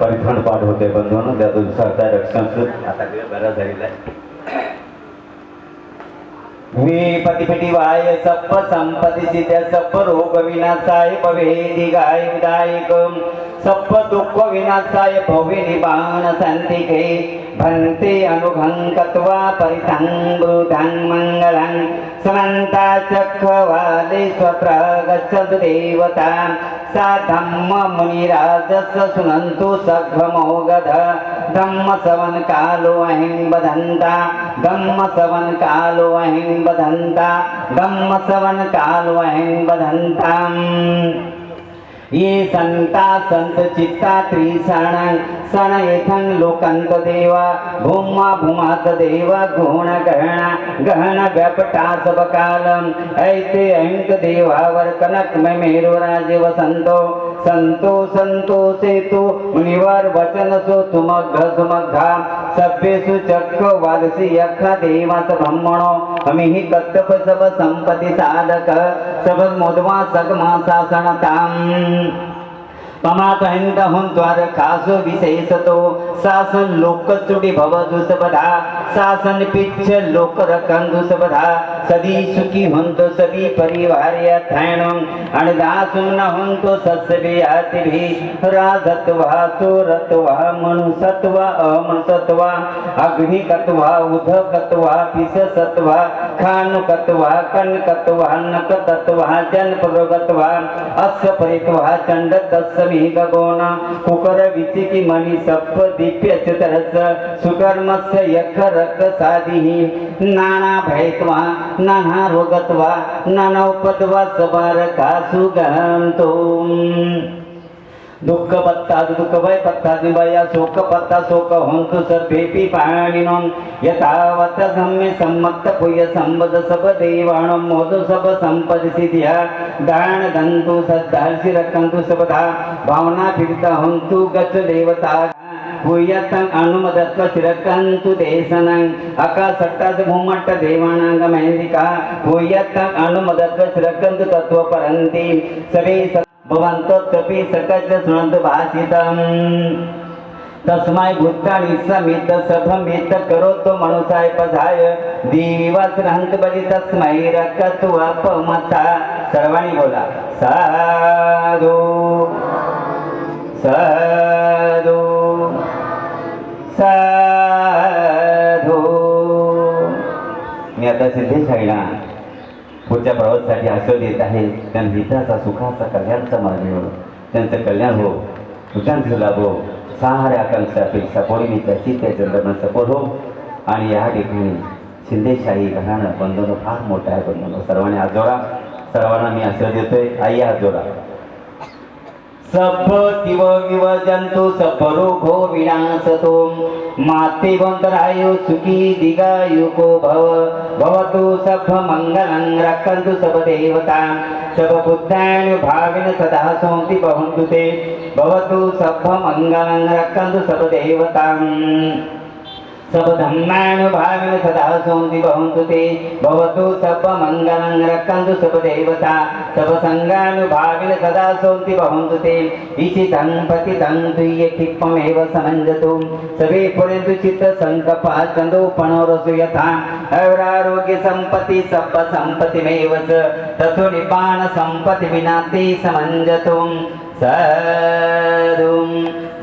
परिखंड पाठ होते बंधून त्यातून सरकार रक्षण सुख आता बरा झालेला आहे. मी विपतिपिटी वाय सप्प संपतीची त्या सप्प रोग विनाशाय पवेदी गाय विदायक. सप्प दुःख विनाशाय भवे निबाण शांतिके. भन्ते अनुभङ्कत्वा परितं मङ्गलं। समन्ता चक्रवाले स्वप्रगच्छतु देवता। सा धम्म मुनिराजस्य सुनन्तु सघ्रमोगध धम्मसवनकालो अहिं वदन्ता धम्मसवनकालो अहिं वदन्ता धम्मसवनकालो अहिं वदन्ताम् ये संता संत चित्ता त्रिसण सण येथं लोकंत देवा भूमा भूमात देवा गुण गहना गहन व्यापटा सब कालम ऐते अहिंक देवावर कनक में मेरो राज वसंतो संतो संतो सेतु मुनिवर वचन सो तुमग्ध सुमग्धा सभ्येषु चक्र वादसी यख देवास ब्रह्मणो हमी ही कत्तप सब संपत्ति साधक सब मोदवा सगमा शासनताम पमातहिंद हुन द्वार खासो विशेषतो शासन लोक त्रुटि भव दुसबधा शासन पिच्छ लोक रकन दुसबधा सदी सुखी हुंतो सभी परिवार यथैणम अणदासुम न हुंतो सस्बे भी राजत्वा चोरत्वा मनुसत्वा अमसत्वा अग्निकत्वा उधकत्वा पिससत्वा खानुकत्वा कनकत्वा नकतत्वा जनप्रगत्वा अस्य परित्वा चंड तस्मी गगोन कुकर विचिकी मणि सप्प दीप्य चतरस सुकर्मस्य यख रक्त साधिः। नाना भयत्वा नाना रोगत्वा नाना उपद्वा सबारका सुगंतो दुःख पत्ता दुःख भय पत्ता दिवया शोक पत्ता शोक होंतु सर्वेपि पाणिनो यथावत सम्य सम्मत पुय संबद सब देवाण मोद सब संपद सिद्ध्या दान दंतु सद्धार्षि रखंतु सबधा भावना फिरता होंतु गच देवता भूयतं अनुमदत्व चिरकंतु देशनं अकासट्टास भूमट्ट देवानांग महेंदिका भूयतं अनुमदत्व चिरकंतु तत्व परंती सवे भवन्तो तपि सकज शृणन्तु भाषितम् तस्माय भूतानि समित सभमित करोतो मनुसाय पधाय। दिवस रहंत बली तस्मै रकतु अपमता। सर्वांनी बोला। साधू। साधू। साधू। मी आता सिद्धेशाईला पुढच्या प्रवासासाठी आशीर्वाद देत आहे. त्यांना हिताचा सुखाचा कल्याणचा मार्ग मिळो त्यांचं कल्याण हो. सुशांती लाभो हो. साऱ्या आकांक्षा अपेक्षा. पौर्णिमेच्या सीतेचं लग्न सपोर हो. आणि या ठिकाणी शिंदेशाही घराणं बंधन फार मोठं आहे बंधन. सर्वांनी हात जोडा. सर्वांना मी आशीर्वाद देतोय. आई हात जोडा. सभ दिव विव जंतु सभ रोगो विनाशतो। माते वंदरायो सुखी दिगायुको भव। भवतु सभ मंगलं रक्षन्तु सब देवता। सब बुद्धान् भाविन सदा सोंति भवन्तु ते। भवतु सभ मंगलं रक्षन्तु सब देवताम् सब धर्मानुभावेन सदा सोंति भवन्तु ते भवतु सब मङ्गलं रक्षन्तु सब देवता सब सङ्गानुभावेन सदा सोंति भवन्तु ते इचितं पतितं तुय्यक्षिप्पमेव समञ्जतु। सवे पुरेन्तु चित्त सङ्कपा चन्दोपणोरसु यथा ऐरारोग्य सम्पत्ति सप्प सम्पत्तिमेव च। तथो निपाण सम्पत्ति विना ते समञ्जतुं। साधुं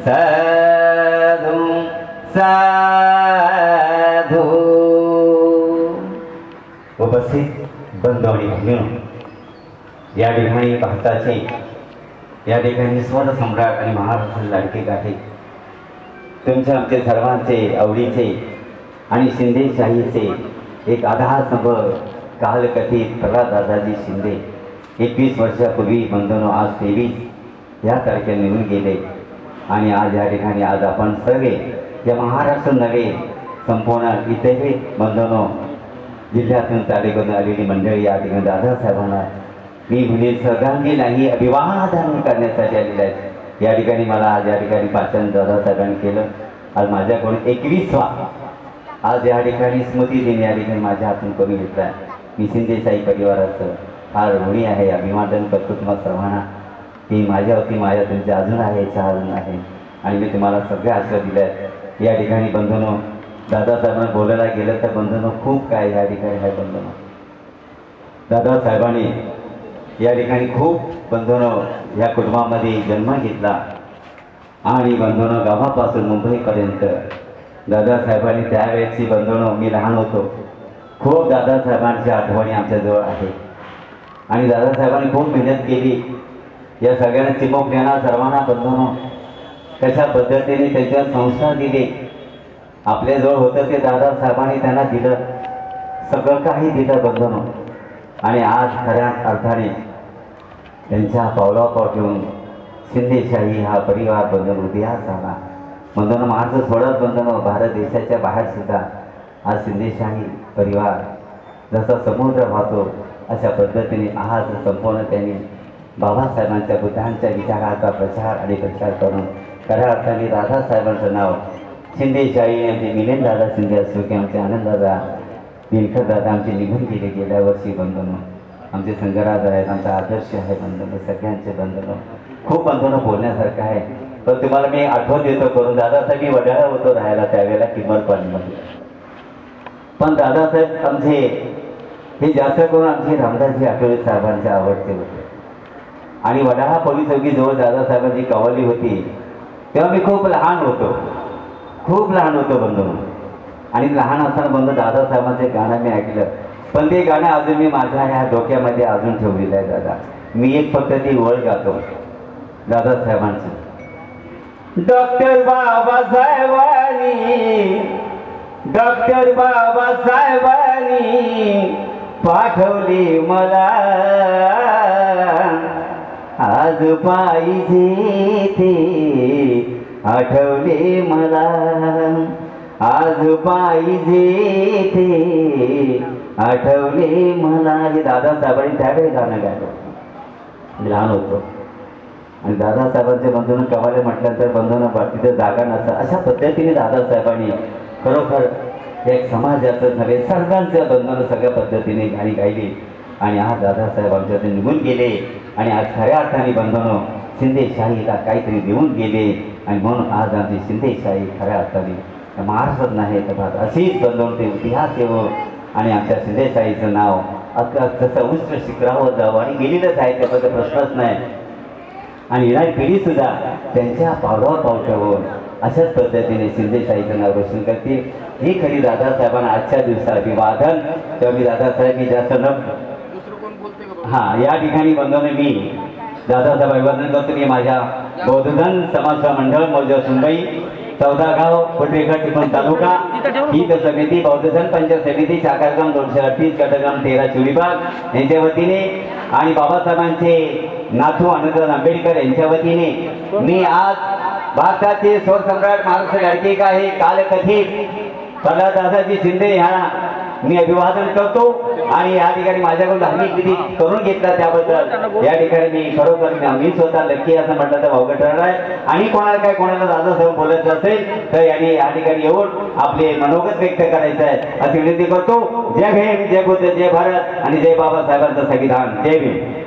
साधुं। साधू। उपस्थित बंधू भगिनी या ठिकाणी भारताचे या ठिकाणी स्वर सम्राट आणि महाराष्ट्र लाडके गाठे. तुमच्या आमचे सर्वांचे आवडीचे आणि शिंदेशाहीचे एक आधार कालकथित प्रल्हाद दादाजी शिंदे. एकवीस वर्षापूर्वी बंधनो आज तेवीस या तारखेला निघून गेले. आणि आज या ठिकाणी आज आपण सर्व या महाराष्ट्र नव्हे संपूर्ण इथेही बंधनो जिल्ह्यातून तालुक्यातून आलेली मंडळी या ठिकाणी दादासाहेबांना मी म्हणजे सगळ्यांनी नाही अभिवादन करण्यासाठी आलेले आहेत. या ठिकाणी मला आज या ठिकाणी पाचन दादासाहेबांनी केलं. आज माझ्याकडून एकवीसवा आज या ठिकाणी स्मृती दिन या ठिकाणी माझ्या हातून करून घेतला आहे. मी शिंदेसाई परिवाराचं फार ऋणी आहे अभिवादन करतो तुम्हाला सर्वांना. की माझ्यावरती माझ्या तुमच्या अजून आहे इच्छा अजून आहे. आणि मी तुम्हाला सगळे आश्रय दिले आहेत. या ठिकाणी बंधनं दादासाहेबांना बोलायला गेलं तर बंधनं खूप काय या ठिकाणी आहे बंधनं. दादासाहेबांनी या ठिकाणी खूप बंधनं या कुटुंबामध्ये जन्म घेतला. आणि बंधनं गावापासून मुंबईपर्यंत दादासाहेबांनी त्यावेळेची बंधनं मी लहान होतो. खूप दादासाहेबांच्या आठवणी आमच्याजवळ आहे. आणि दादासाहेबांनी खूप मेहनत केली. या सगळ्यांना चिमकण्याला सर्वांना बंधनं कशा पद्धतीने त्यांच्यावर संस्कार दिले. आपल्याजवळ होतं ते दादासाहेबांनी त्यांना दिलं. सगळं काही दिलं बंधन. आणि आज खऱ्या अर्थाने त्यांच्या पावलापाव ठेवून शिंदेशाही हा परिवार बंधन उदयास आला बंधन माझं सोडत बंधन भारत देशाच्या बाहेर सुद्धा आज शिंदेशाही परिवार जसा समुद्र वाहतो अशा पद्धतीने आज संपूर्ण त्यांनी बाबासाहेबांच्या बुद्धांच्या विचाराचा प्रचार आणि प्रचार करून खऱ्या अर्थाने दादासाहेबांचं नाव. शिंदेशाही आमचे मिलिंद दादा शिंदे असो की आमचे आनंददादा दिनकर दादा आमचे निघून गेले गेल्या वर्षी बंधनं. आमचे संगराज आहेत आमचा आदर्श आहे बंधनं सगळ्यांचे बंधनं. खूप बंधनं बोलण्यासारखं आहे. पण तुम्हाला मी आठवण देतो करून दादासाहेब मी वडाळा होतो राहायला त्यावेळेला किंमतपाडीमध्ये पण दादासाहेब आमचे हे जास्त करून आमचे रामदासजी आठवले साहेबांचे आवडते होते. आणि वडाळा पोलीस चौकीजवळ दादासाहेबांची कवाली होती. तेव्हा मी खूप लहान होतो. खूप लहान होतो बंधू. आणि लहान असताना बंधू दादासाहेबांचे गाणं मी ऐकलं. पण ते गाणं अजून मी माझ्या ह्या डोक्यामध्ये अजून ठेवलेलं आहे दादा. मी एक फक्त ती ओळ गातो. दादासाहेबांची डॉक्टर बाबासाहेबांनी डॉक्टर बाबासाहेबांनी पाठवली मला. आज पाहिजे ते. आठवले मला. आज पाहिजे ते. आठवले मला. हे दादासाहेबांनी त्यावेळी गाणं गायलं. लहान होतो. आणि दादासाहेबांचे बंधनं कवाले म्हटल्यानंतर बंधनं बाकीचं जागा नसतात अशा पद्धतीने दादासाहेबांनी खरोखर एक समाजाचं नव्हे सर्वांचं बंधनं सगळ्या पद्धतीने गाणी गायली. आणि आज दादासाहेब आमच्यातून निघून गेले. आणि आज खऱ्या अर्थाने बंधनं शिंदेशाहीला काहीतरी देऊन गेले. आणि म्हणून आज आमची शिंदेशाही खऱ्या अर्थाने महाराष्ट्रात नाही तर भारत अशीच बंधन ते इतिहास येवो. आणि आमच्या शिंदेशाहीचं नाव अख्खं जसं उच्च शिखरावर जावं आणि गेलेलंच आहे त्याबद्दल प्रश्नच नाही. आणि येणारी पिढी सुद्धा त्यांच्या पावलावर पाव ठेवून अशाच पद्धतीने शिंदेशाहीचं नाव रोशन करते ही खरी दादासाहेबांना आजच्या दिवसात अभिवादन. तेव्हा मी दादासाहेब जास्त न हा या ठिकाणी बंधूने मी दादासाहेब अभिवादन करतो. मी माझ्या बौद्धधन समाज मंडळ मौजा सुनबाई चौदा गाव कोटरेघाट टिपण तालुका. ही समिती बौद्धधन पंचायत समिती साकारगाम दोनशे अडतीस कटगाम तेरा चिवडीबाग यांच्या वतीने आणि बाबासाहेबांचे नाथू आनंदराव आंबेडकर यांच्या वतीने. मी आज भारताचे स्वरसम्राट महाराष्ट्र गाडगे आहे. कालकथित दादाजी शिंदे ह्या मी अभिवादन करतो आणि या ठिकाणी माझ्याकडून धार्मिक विधी करून घेतला त्याबद्दल. या ठिकाणी मी खरोखर मी- स्वतः लक्की असं म्हटलं तर वावगं ठरणार आहे. आणि कोणाला काय कोणाला दादासाहेब बोलायचं असेल तर याने या ठिकाणी येऊन आपले मनोगत व्यक्त करायचं आहे अशी विनंती करतो. जय भीम जय बुद्ध जय भारत आणि जय बाबासाहेबांचं संविधान. जय भीम.